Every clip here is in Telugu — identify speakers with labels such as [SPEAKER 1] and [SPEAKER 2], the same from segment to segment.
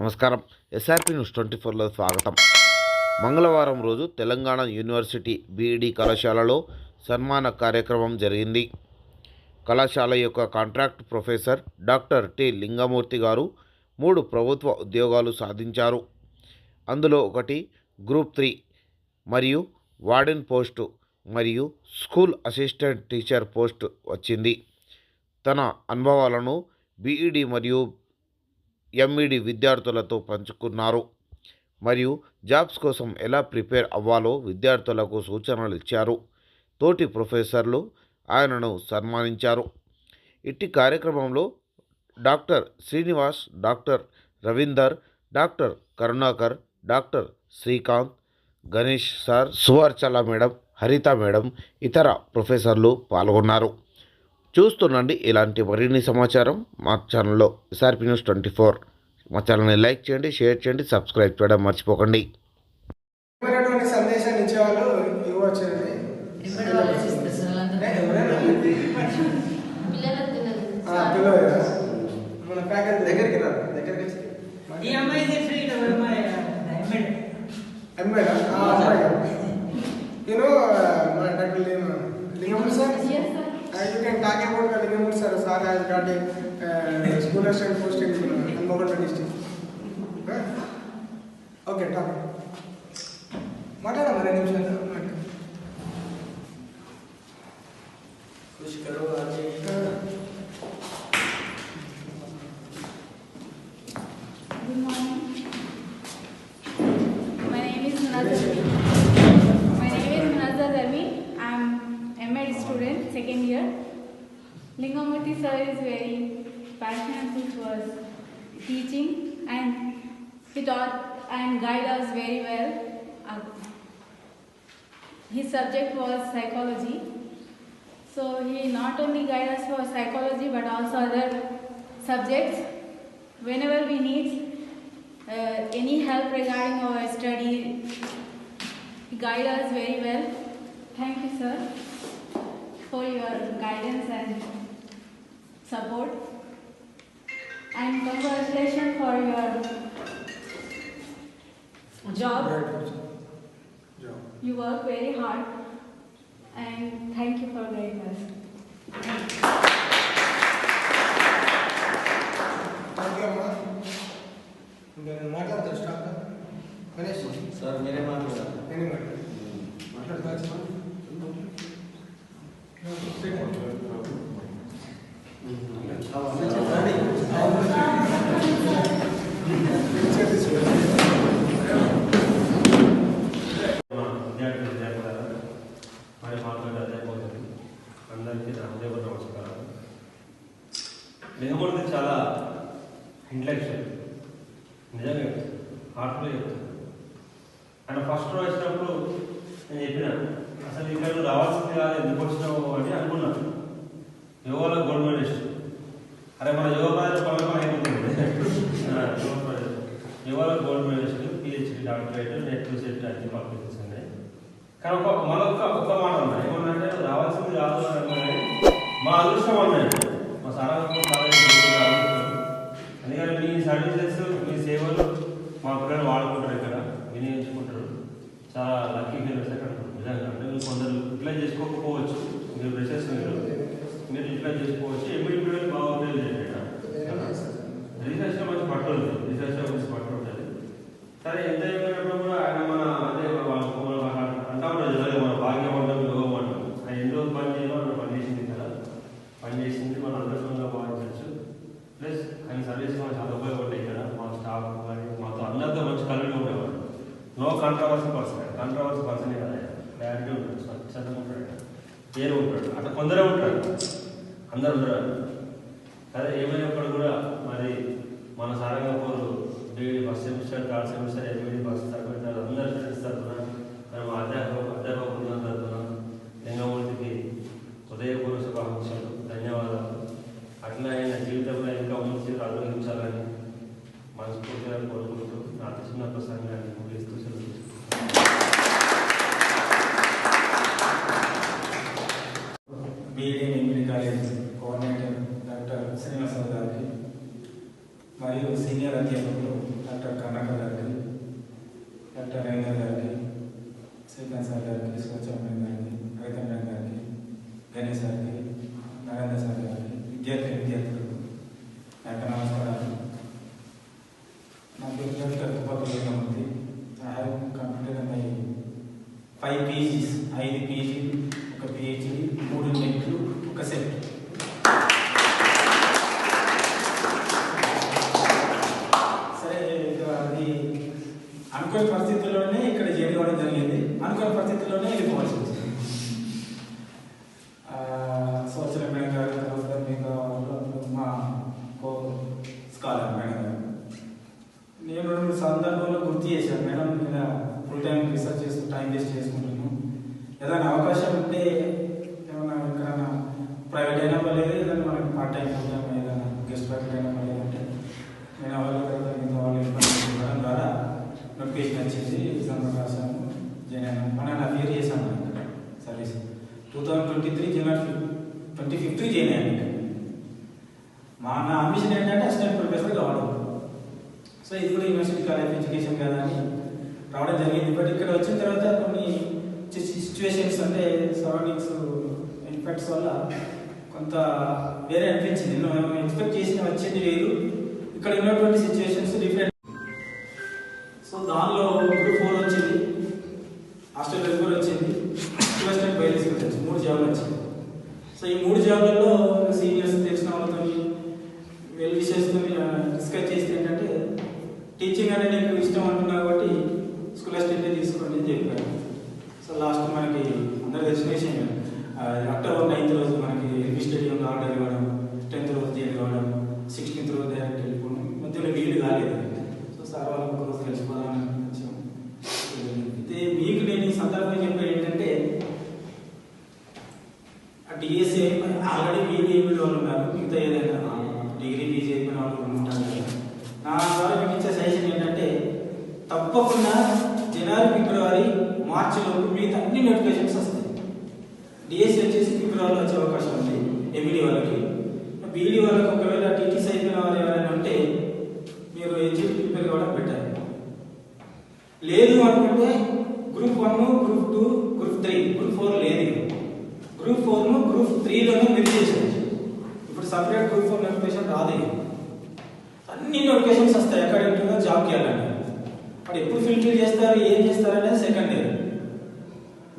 [SPEAKER 1] నమస్కారం. ఎస్ఆర్పి న్యూస్ ట్వంటీ ఫోర్లో స్వాగతం. మంగళవారం రోజు తెలంగాణ యూనివర్సిటీ బీఈడి కళాశాలలో సన్మాన కార్యక్రమం జరిగింది. కళాశాల యొక్క contract professor doctor T Lingamurthy garu మూడు ప్రభుత్వ ఉద్యోగాలు సాధించారు. అందులో ఒకటి గ్రూప్ త్రీ మరియు వార్డెన్ పోస్టు మరియు స్కూల్ అసిస్టెంట్ టీచర్ పోస్ట్ వచ్చింది. తన అనుభవాలను బీఈడి మరియు ఎంఈడి విద్యార్థులతో పంచుకున్నారు. మరియు జాబ్స్ కోసం ఎలా ప్రిపేర్ అవ్వాలో విద్యార్థులకు సూచనలు ఇచ్చారు. తోటి ప్రొఫెసర్లు ఆయనను సన్మానించారు. ఇట్టి కార్యక్రమంలో doctor Srinivas doctor Ravinder doctor Karunakar doctor Srikanth Ganesh sir Suvarchala madam Haritha madam ఇతర ప్రొఫెసర్లు పాల్గొన్నారు. చూస్తుండండి ఇలాంటి మరిన్ని సమాచారం మా ఛానల్లో ఎస్ఆర్పి న్యూస్ ట్వంటీ ఫోర్. మా ఛానల్ని లైక్ చేయండి షేర్ చేయండి సబ్స్క్రైబ్ చేయడం మర్చిపోకండి.
[SPEAKER 2] Is Munazar Ravi. I am MA student, second year. Lingamurti sir is very passionate towards teaching and he taught and guide us very well. Uh, His subject was psychology. So he not only guides us for psychology but also other subjects. Whenever we need uh, any help regarding our study, he guide us very well. Thank you, sir, for your guidance and support. And congratulations for your job.
[SPEAKER 3] Job.
[SPEAKER 2] You work very hard and thank you for
[SPEAKER 4] the investment.
[SPEAKER 3] Thank you.
[SPEAKER 5] Thank you, Amma. ಮಾತಾಡ್ತಾರೆ ಸ್ಟಾಪ್ ಗಣೇಶ್ ಸರ್ ಮೇರೆ ಮಾತಾಡ್ತಾರೆ లింగమూర్తి చాలా ఇంటలెక్చువల్ నిజంగా హార్ట్లో చెప్తాను. ఆయన ఫస్ట్ రోజు వచ్చినప్పుడు నేను చెప్పిన అసలు ఇక్కడ నువ్వు రావాల్సింది కాదు ఎందుకు వచ్చినావు? అని అనుకున్నాను యోగాలో గోల్డ్ మెడలిస్ట్. అరే మన యోగా ప్రాజెక్ట్ పనులు అయిపోతుంది. యోగాలో gold medalist PhD doctorate NET SET అన్ని పంపించేసి ఉన్నాయి. కానీ ఒక మరొక ఒక్క మాట ఉన్నాయి ఏమన్నంటే నువ్వు రావాల్సింది కాదు అని మా అదృష్టం అన్నాడు మా కాలేజ్ అందుకని మీ సర్వీసెస్ మీ సేవలు మా పిల్లలు వాడుకుంటారు ఇక్కడ వినియోగించుకుంటారు. చాలా లక్కీ ఫీలర్స్ అక్కడ. నిజంగా అంటే మీరు కొందరు యూటిలైజ్ చేసుకోకపోవచ్చు. మీరు ప్రెషర్స్ మీరు మీరు యూటిలైజ్ చేసుకోవచ్చు. ఎప్పుడు పిల్లలు బాగా ఉపయోగం చేయండి రీసెర్చ్లో మంచి పట్టు ఉంది రీసెర్చ్లో మంచి పట్టు ఉంటుంది. సరే ఎంత చెప్పినప్పుడు కూడా ఆయన మన అదే వాళ్ళ- మన అంటా ఉంటారు జనాలు మన భాగ్యం అంటాం యోగం అంటాం ఆయన ఎన్ని రోజులు పని చేయాలో ఆయన పని చేసింది కదా పని చేసింది మన అదృష్టంగా భావించవచ్చు ప్లస్ ఆయన సర్వీస్ మనకు చాలా ఉపయోగపడ్డాయి ఇక్కడ మా స్టాఫ్ కానీ మాతో అందరితో మంచి కలిగి ఉండేవాడు no controversy person controversy person కదా. క్లారిటీ ఉంటాడు స్వచ్ఛంగా ఉంటాడు పేరు ఉంటాడు. అట్లా కొందరే ఉంటాడు అందరు ఉంటారు అదే ఏమైనప్పుడు కూడా మరి మన Sarangpur degree first semester third semester MEd BEd memory college coordinator
[SPEAKER 6] doctor Srinivasarao గారికి మరియు సీనియర్ అధ్యాపకులు డాక్టర్ కనక అనుకోని పరిస్థితుల్లోనే ఇక్కడ చేరి జరిగింది. అనుకోని పరిస్థితుల్లోనే వెళ్ళిపోవాల్సి వచ్చింది ఆ, సంవత్సరం మేడం గారు తర్వాత మీకు మా కో స్కాలర్ మేడం గారు నేను రెండు సందర్భంలో గుర్తు చేశాను మేడం మీద ఫుల్ టైం రీసెర్చ్ చేస్తూ టైం వేస్ట్ చేసుకుంటున్నాను ఏదైనా అవకాశం ఉంటే ఏమైనా ఎక్కడైనా ప్రైవేట్ అయినా పర్లేదు ఏదైనా మనకి పార్ట్ టైం ఫుల్ టైం ఏదైనా గెస్ట్ ఫ్యాకల్టీ అయినా పర్లేదు అంటే నేను అవైలబుల్ మిగతా వాళ్ళు ఇన్ఫర్మేషన్ ఇవ్వడం ద్వారా నోటిఫికేషన్ వచ్చింది ఎగ్జామ్ రాశాను జాయిన్ అయినాను మన నా పేరు చేశాను ఇక్కడ service two thousand twenty three January twenty fifth join అయ్యాను ఇక్కడ మా నా అంబిషన్ ఏంటంటే అసిస్టెంట్ ప్రొఫెసర్ కావడం సో ఇది కూడా యూనివర్సిటీ కాలేజ్ ఎడ్యుకేషన్ కదా అని రావడం జరిగింది. బట్ ఇక్కడ వచ్చిన తర్వాత కొన్ని సిచ్యువేషన్స్ అంటే సరౌండింగ్స్ ఇన్ఫెక్ట్స్ వల్ల కొంత వేరే అనిపించింది. నేను ఎక్స్పెక్ట్ చేసిన వచ్చింది వేరు ఇక్కడ ఉన్నటువంటి సిచ్యువేషన్స్ డిఫరెంట్ సో దానిలో గ్రూప్ ఫోర్ వచ్చింది. హాస్టల్ ఫోర్ వచ్చింది. అసిస్టెంట్ బయలుదేరి వచ్చింది. మూడు జాబ్లు వచ్చింది. సో ఈ మూడు జాబ్లలో సీనియర్స్ తెలిసిన వాళ్ళతో వెల్ విషయస్తో డిస్కస్ చేస్తే ఏంటంటే టీచింగ్ అనేది నీకు ఇష్టం అంటున్నా కాబట్టి స్కూల్ అసిస్టెంట్ తీసుకోండి అని చెప్పాను సో లాస్ట్ మనకి అందరు తెలిసిన విషయం అక్టోబర్ నైన్త్ రోజు మనకి ఎల్బీ స్టేడియంలో ఆర్డర్ ఇవ్వడం టెన్త్ రోజు జైలు ఇవ్వడం సిక్స్టీన్త్ రోజు డైరెక్ట్ వెళ్ళిపోవడం మధ్యలో వీలు కాలేదు సో సార్ వాళ్ళకి ఒక రోజు కలిసిపోదామని వచ్చాం అయితే మీకు నేను ఈ సందర్భంగా చెప్పేది ఏంటంటే ఆ డిఎస్సి ఆల్రెడీ బీఈడి అయిపోయిన వాళ్ళు ఉన్నారు మిగతా ఏదైనా డిగ్రీ పీజీ అయిపోయిన వాళ్ళు ఉంటారు కదా. నా ద్వారా మీకు ఇచ్చే సజెషన్ ఏంటంటే తప్పకుండా జనవరి ఫిబ్రవరి మార్చి మిగతా అన్ని నోటిఫికేషన్స్ వస్తాయి. డిఎస్సి వచ్చేసి ఫిబ్రవరిలో వచ్చే అవకాశం ఉంది ఎంఈడి వాళ్ళకి. బీఈడి వాళ్ళకి ఒకవేళ టీటీసీ అయిపోయిన వాళ్ళు ఎవరైనా ఉంటే మీరు ఎగ్జిట్ ప్రిపేర్ కావడం పెట్టాలి లేదు అనుకుంటే group one group two group three group four లేదు గ్రూప్ ఫోర్ గ్రూప్ త్రీలోనే మీరు చేసేది ఇప్పుడు సపరేట్ గ్రూప్ ఫోర్ నోటిఫికేషన్ రాదు అన్ని నోటిఫికేషన్స్ వస్తాయి. ఎక్కడ ఉంటుందో జాబ్కి వెళ్ళండి. వాడు ఎప్పుడు ఫిల్టర్ చేస్తారు ఏం చేస్తారు అనేది సెకండ్ ఇయర్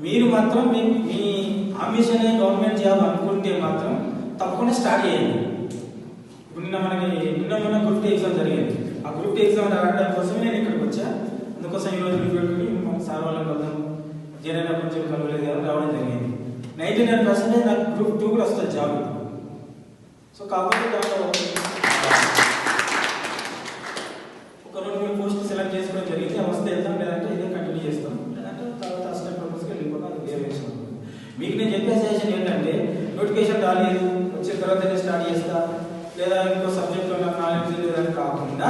[SPEAKER 6] మీరు మాత్రం మీ మీ అంబిషన్ గవర్నమెంట్ జాబ్ అనుకుంటే మాత్రం తప్పకుండా స్టార్ట్ చేయండి. ఇప్పుడు నిన్న మనకి నిన్న మొన్న గ్రూప్ ఎగ్జామ్ జరిగింది. ఆ గ్రూప్ ఎగ్జామ్ రావడం కోసం నేను ఇక్కడికి వచ్చా. అందుకోసం ఈ రోజు పెట్టుకుని మన సార్ వాళ్ళకి కలుద్దాం జనరల్ కొంచెం కలవలేదు కదా రావడం జరిగింది. నైంటీ నైన్ పర్సెంటేజ్ నాకు గ్రూప్ టూ కూడా వస్తుంది జాబ్ సో కాబట్టి దాంట్లో ఒక రెండు మూడు పోస్టులు సెలెక్ట్ చేసుకోవడం జరిగింది అవి వస్తే వెళ్తాం లేదంటే ఇదే కంటిన్యూ చేస్తాం లేదంటే తర్వాత అసిస్టెంట్ ప్రొఫెసర్కి వెళ్ళిపోతాం అది వేరే విషయం మీకు నేను చెప్పే సజెషన్ ఏంటంటే నోటిఫికేషన్ రాలేదు వచ్చిన తర్వాత నేను స్టార్ట్ చేస్తా లేదా ఇంకో సబ్జెక్ట్లో నాకు నాలెడ్జ్ లేదని కాకుండా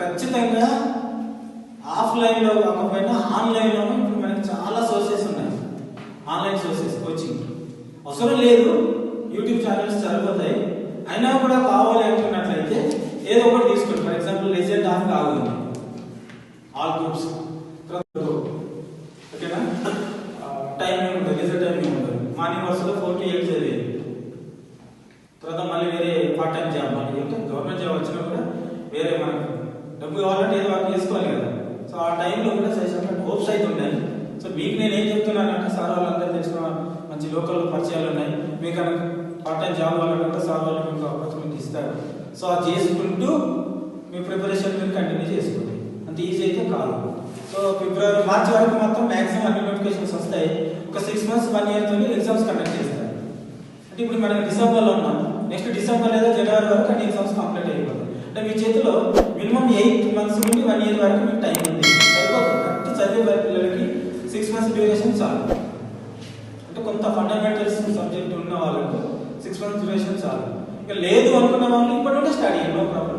[SPEAKER 6] ఖచ్చితంగా ఆఫ్లైన్లో ఆన్లైన్లో ఇప్పుడు మనకి చాలా సోర్సెస్ ఉన్నాయి. Online sources coaching. అవసరం లేదు యూట్యూబ్ ఛానల్స్ సరిపోతాయి. అయినా కూడా కావాలి అనుకున్నట్లయితే ఏదో ఒకటి తీసుకోండి. ఫర్ ఎగ్జాంపుల్ లెజెండ్ ఆఫ్ కావాలి. ఆల్ గ్రూప్స్ ఓకేనా? టైమింగ్ ఉంటుంది రిజల్ట్ టైం ఉంటుంది. మార్నింగ్ వర్స్లో ఫోర్ టు ఎయిట్ చదివేది. తర్వాత మళ్ళీ వేరే పార్ట్ టైం జాబ్ మళ్ళీ అంటే గవర్నమెంట్ జాబ్ వచ్చినా కూడా వేరే మనకు డబ్బు కావాలంటే ఏదో వర్క్ చేసుకోవాలి కదా. సో ఆ టైంలో కూడా సజెషన్ హోప్స్ అయితే ఉన్నాయి. సో మీకు నేను ఏం చెప్తున్నానంటే సార్ వాళ్ళందరూ తెలిసిన మంచి లోకల్ పరిచయాలు ఉన్నాయి. మీకు కనుక పార్ట్ టైం జాబ్ వాళ్ళకంటే సార్ వాళ్ళు మీకు ఆపర్చునిటీ ఇస్తారు. సో అది చేసుకుంటూ మీ ప్రిపరేషన్ మీరు కంటిన్యూ చేసుకోండి. అంత ఈజీ అయితే కాదు. సో ఫిబ్రవరి మార్చి వరకు మాత్రం మ్యాక్సిమం అన్ని నోటిఫికేషన్స్ వస్తాయి. ఒక సిక్స్ మంత్స్ వన్ ఇయర్తో ఎగ్జామ్స్ కండక్ట్ చేస్తారు. అంటే ఇప్పుడు మనం డిసెంబర్లో ఉన్నాం. నెక్స్ట్ డిసెంబర్ లేదా జనవరి వరకు అన్ని ఎగ్జామ్స్ కంప్లీట్ అయిపోతాయి. అంటే మీ చేతిలో మినిమం ఎయిట్ మంత్స్ నుండి వన్ ఇయర్ వరకు మీకు టైం ఉంది సరిపోతుంది కరెక్ట్ చదివే పిల్లలకి సిక్స్ మంత్స్ డ్యూరేషన్ చాలు. అంటే కొంత ఫండమెంటల్స్ సబ్జెక్ట్ ఉన్న వాళ్ళకు సిక్స్ మంత్స్ డ్యూరేషన్ చాలు. ఇక లేదు అనుకున్న వాళ్ళు ఇప్పటి నుండి స్టార్ట్ చేయండి నో ప్రాబ్లం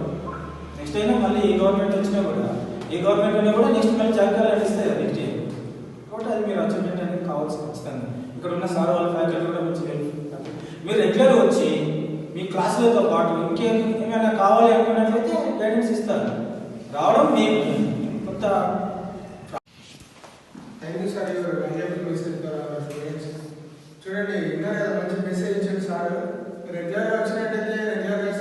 [SPEAKER 6] నెక్స్ట్ అయినా మళ్ళీ ఈ గవర్నమెంట్ వచ్చినా కూడా ఈ గవర్నమెంట్ అయినా కూడా నెక్స్ట్ మళ్ళీ జాగ్రత్తలు అడిస్తాయి కదా నెక్స్ట్ ఇయర్ కాబట్టి అది మీరు అచీవ్మెంట్ అనేది కావాల్సి ఖచ్చితంగా. ఇక్కడ ఉన్న సార్ వాళ్ళ ఫ్యాకల్టీ కూడా మంచి మీరు రెగ్యులర్ వచ్చి క్లాసులతో పాటు ఇంకేం ఏమైనా కావాలి అనుకున్నట్లయితే గైడెన్స్ ఇస్తారు. రావడం మేము కొత్త
[SPEAKER 3] thank you sir sir your message for our students చూడండి ఇంకా మంచి మెసేజ్ ఇచ్చారు సార్. రెగ్యులర్గా వచ్చినట్టయితే రెగ్యులర్గా